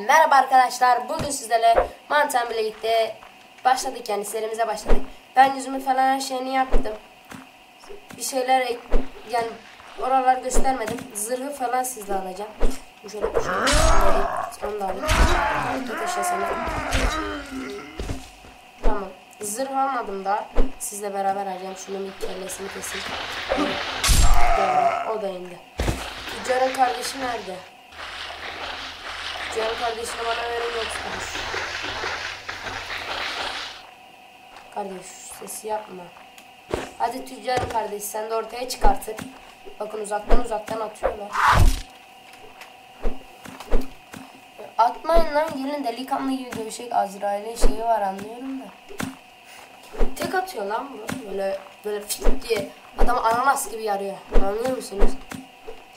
Merhaba arkadaşlar. Bugün sizlerle mantan birlikte başladık yani serimize başladık. Ben yüzümü falan her şeyini yaptım. Bir şeyler yani oralar göstermedim. Zırhı falan sizle alacağım. Şöyle da. Ateş yasanı. Tamam. Zırh almadım daha. Sizle beraber alacağım. Şunun bir kellesini keseyim. Doğru. O da indi. Tüccarın kardeşi nerede? Tüccarın kardeşini bana verin yoksa. Kardeş sesi yapma. Hadi tüccarın kardeşi sen de ortaya çık artık. Bakın uzaktan uzaktan atıyorlar. Atmayın lan gelin delikanlı gibi dövüşecek Azrail'in şeyi var anlıyorum da. Tek atıyor lan bu. Böyle böyle fit diye adam ananas gibi yarıyor. Anlıyor musunuz?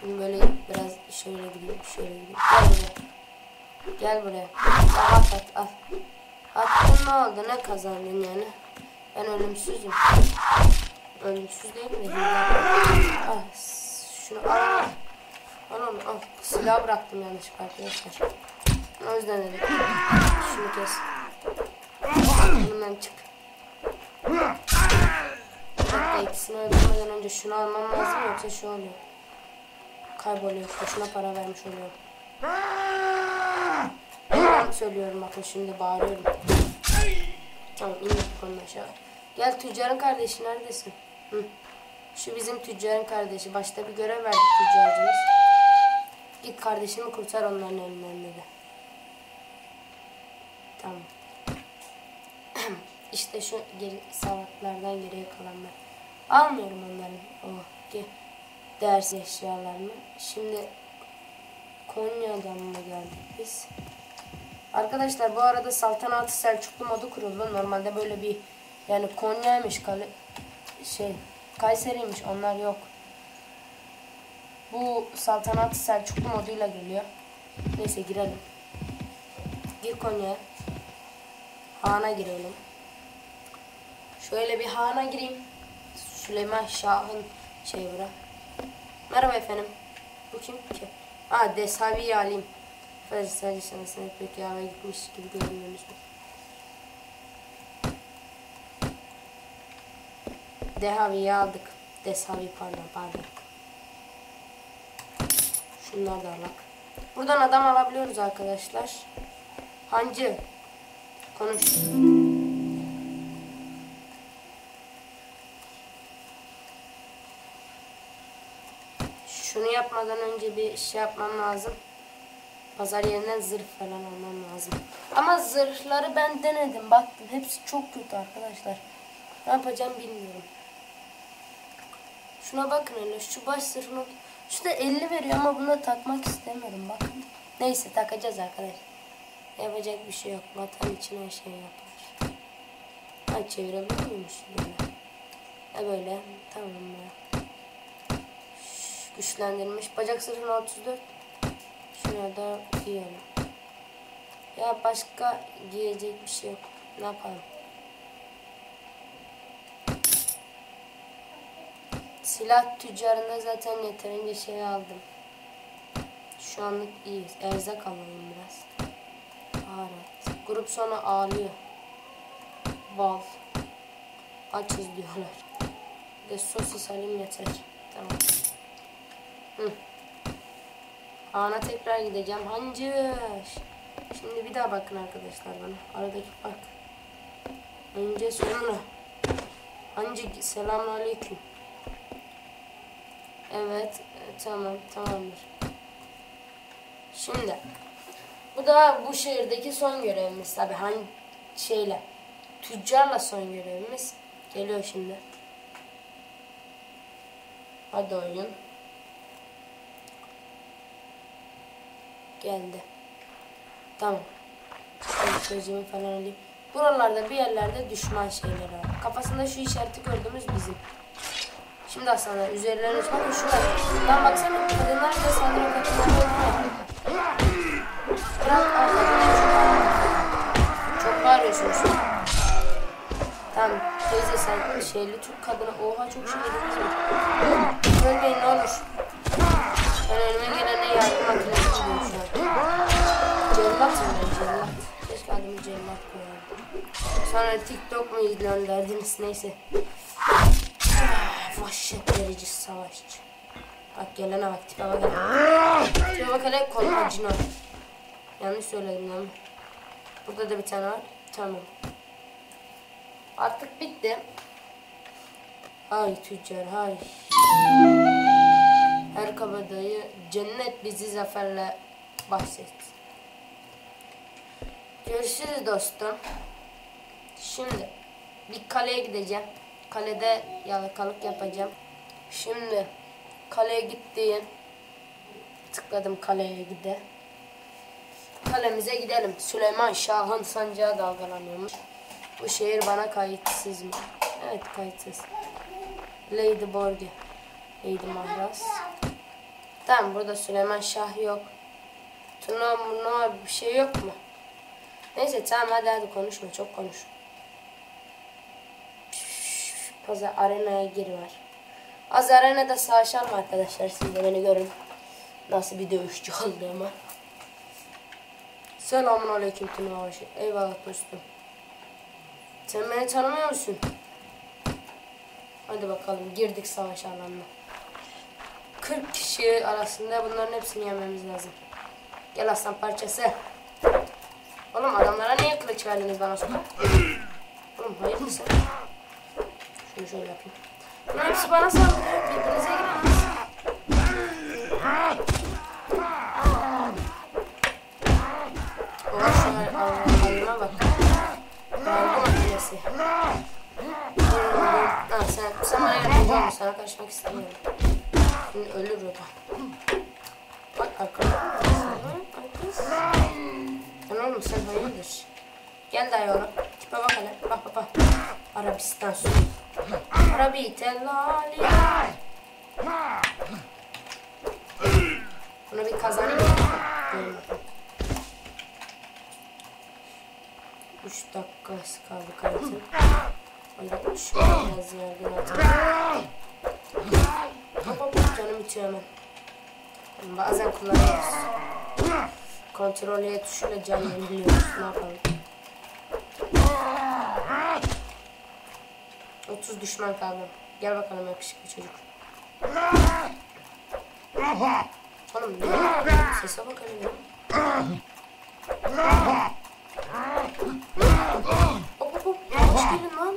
Şimdi böyle biraz şöyle gideyim, şöyle gideyim. Buraya. Gel buraya. Al at al. Attın ne oldu? Ne kazandın yani? Ben ölümsüzüm. Ölümsüz değil mi? Al. Şunu al. Al onu al. Silah bıraktım yanlışlıkla arkadaşlar. O yüzden dedim. Şunu kes. Bundan çık. Hatta ikisini öldürmeden önce şunu almam lazım yoksa şu oluyor. Kayboluyor. Boşuna para vermiş oluyor. Söylüyorum bakın şimdi bağırıyorum. Tamam indik konuda aşağı. Gel tüccarın kardeşi neredesin? Hı. Şu bizim tüccarın kardeşi. Başta bir görev verdik tüccarcımız. Git kardeşimi kurtar onların elinden dedi. Tamam. işte şu geri salaklardan geriye kalanlar. Almıyorum onların o ge- değersiz eşyalarını. Şimdi Konya'dan mı geldik biz? Arkadaşlar bu arada Saltanatı Selçuklu modu kuruldu. Normalde böyle bir yani Konya'ymış kale şey Kayseri'ymiş onlar yok. Bu Saltanatı Selçuklu moduyla geliyor. Neyse girelim. Gir Konya'ya. Han'a girelim. Şöyle bir Han'a gireyim. Süleyman Şah'ın şey bura. Merhaba efendim. Bu kim ki? Aa Desavi'yi alayım. Sadece sadece sana pek yağma gitmiş gibi görünüyorsunuz. Dehavi'yi aldık. Desavi pardon pardon. Şunlar da alak. Buradan adam alabiliyoruz arkadaşlar. Hancı. Konuş. Şunu yapmadan önce bir şey yapmam lazım. Pazar yerinden zırh falan almam lazım. Ama zırhları ben denedim. Baktım. Hepsi çok kötü arkadaşlar. Ne yapacağım bilmiyorum. Şuna bakın hele. Şu baş zırhını... Şu da 50 veriyor ama bunu takmak istemiyorum. Bakın. Neyse takacağız arkadaşlar. Yapacak bir şey yok. Vatan için her şey yapılır. Ha çevirebilir miymiş? Böyle. Ha böyle. Tamam ya. Güçlendirilmiş. Bacak zırhına 34. Şuna da giyelim. Ya başka giyecek bir şey yok. Ne yapalım? Silah tüccarında zaten yeterince şey aldım. Şu anlık iyiyiz. Erzak alalım biraz. Baharat. Grup sonra ağlıyor. Bal. Açız diyorlar. Bir de sosis alayım yeter. Tamam. Hı. Ana tekrar gideceğim. Hancı. Şimdi bir daha bakın arkadaşlar bana. Aradaki fark. Önce sonra. Hancı selamünaleyküm. Evet. e, tamam. Tamamdır. Şimdi. Bu da bu şehirdeki son görevimiz. Tabi hani şeyle. Tüccarla son görevimiz. Geliyor şimdi. Hadi oyun. Geldi. Tamam. Şimdi sözümü falan alayım. Buralarda bir yerlerde düşman şeyleri var. Kafasında şu işareti gördüğümüz bizim. Şimdi aslanlar üzerlerine bakın şu var. Lan baksana kadınlar bile saldırı kadınlar Bırak arkadaşlar çok bağırıyorsunuz. Tamam teyze sen şeyli Türk kadını oha çok şey dediniz Sonra TikTok mu izliyorsun derdiniz neyse. Ah, Vahşet verici savaşçı. Bak gelene bak tipe bak. Tipe bak hele kolpacino. Yanlış söyledim lan. Burada da bir tane var. Tamam. Artık bitti. Hay tüccar hay. Her kabadayı cennet bizi zaferle bahset. Görüşürüz dostum. Şimdi bir kaleye gideceğim. Kalede yalakalık yapacağım. Şimdi kaleye gittiğim tıkladım kaleye gide. Kalemize gidelim. Süleyman Şah'ın sancağı dalgalanıyormuş. Bu şehir bana kayıtsız mı? Evet kayıtsız. Lady Borge. Lady Mahras. Tamam burada Süleyman Şah yok. Turnuva murnuva bir şey yok mu? Neyse tamam hadi hadi konuşma çok konuş. Pazar arenaya gir var. Az arenada savaşalım arkadaşlar siz de beni görün. Nasıl bir dövüşçü olduğumu. Selamun aleyküm turnuva başı. Eyvallah dostum. Sen beni tanımıyor musun? Hadi bakalım girdik savaş alanına. 40 kişi arasında bunların hepsini yememiz lazım. Gel aslan parçası. Oğlum adamlara niye kılıç verdiniz bana sonra? Oğlum hayır mısın? Şunu şöyle yapayım. Bunların hepsi bana saldırıyor. Birbirinize şöyle ayıma bak. Dalga makinesi. Ha, sen, sen bana ol. Sana karışmak istemiyorum. Şimdi ölür o da. Bak arkada. Sen oğlum sen hayırdır? Gel dayı oğlum. Tipe bak hele. Bak bak bak. Arabistan su. Arabi tellali. Buna bir kazanayım. Bakalım. 3 dakikası kaldı kaydın. Hadi şöyle biraz yardım atalım. Hop canım bitiyor hemen. Bazen kullanıyoruz. Kontrol E tuşuyla can yeniliyoruz. Ne yapalım? 30 düşman kaldı. Gel bakalım yakışıklı çocuk. Oğlum ne? Sese bak hele ya. Hop hop hop. Yavaş gelin lan.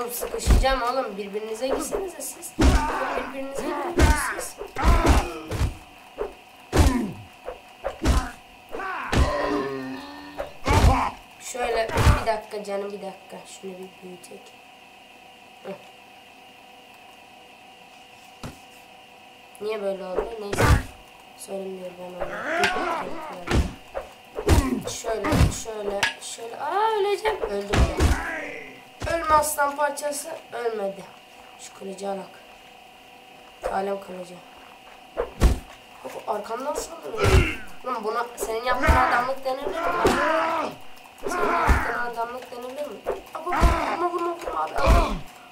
Oğlum sıkışacağım oğlum. Birbirinize girsenize siz. Şöyle bir dakika canım bir dakika. Şunu bir büyütek. Heh. Niye böyle oldu? Neyse. Değil ben onu. Şöyle, şöyle, şöyle. Aa öleceğim. Öldüm ya. Ölme aslan parçası. Ölmedi. Şu kılıcı alak. Alem kılıcı. Arkamdan saldırıyor. Lan buna senin yaptığın adamlık denilir mi? Yaptığın adamlık denilir mi? Ama, ama bunu okuma abi.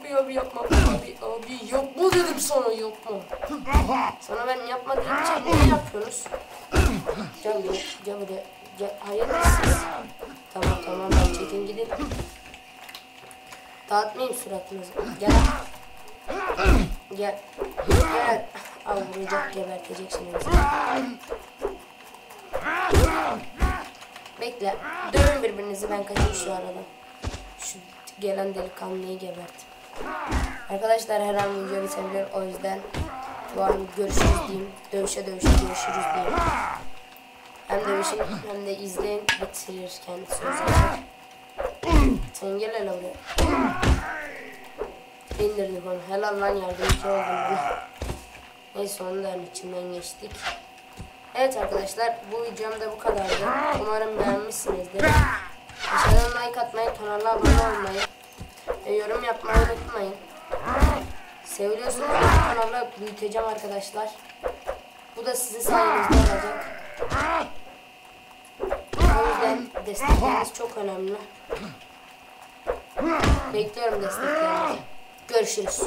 Abi abi yapma abi abi yapma dedim sana yapma. Sana ben yapma deyince ne yapıyorsunuz? Gel buraya gel buraya. Gel. Hayırlısınız. Tamam tamam ben çekin gidin. Dağıtmayayım suratınızı. Gel. Gel. Gel. Al vuracak gebertecek şimdi bizi. Bekle. Dövün birbirinizi ben kaçayım şu arada. Şu gelen delikanlıyı gebertim. Arkadaşlar her an video bitebilir o yüzden bu an görüşürüz diyeyim. Dövüşe dövüşe görüşürüz diyeyim. Hem dövüşün hem de izleyin bitirir kendisi o zaman. Sen gel hele buraya. İndirdik onu. Helal lan yardımcı oldun bana. Neyse onu da içinden geçtik. Evet arkadaşlar bu videom da bu kadardı. Umarım beğenmişsinizdir. Aşağıdan like atmayı, kanala abone olmayı ve yorum yapmayı unutmayın. Seviliyorsunuz bu kanalı büyüteceğim arkadaşlar. Bu da sizin sayenizde olacak. O yüzden destekleriniz çok önemli. Bekliyorum desteklerinizi. Görüşürüz.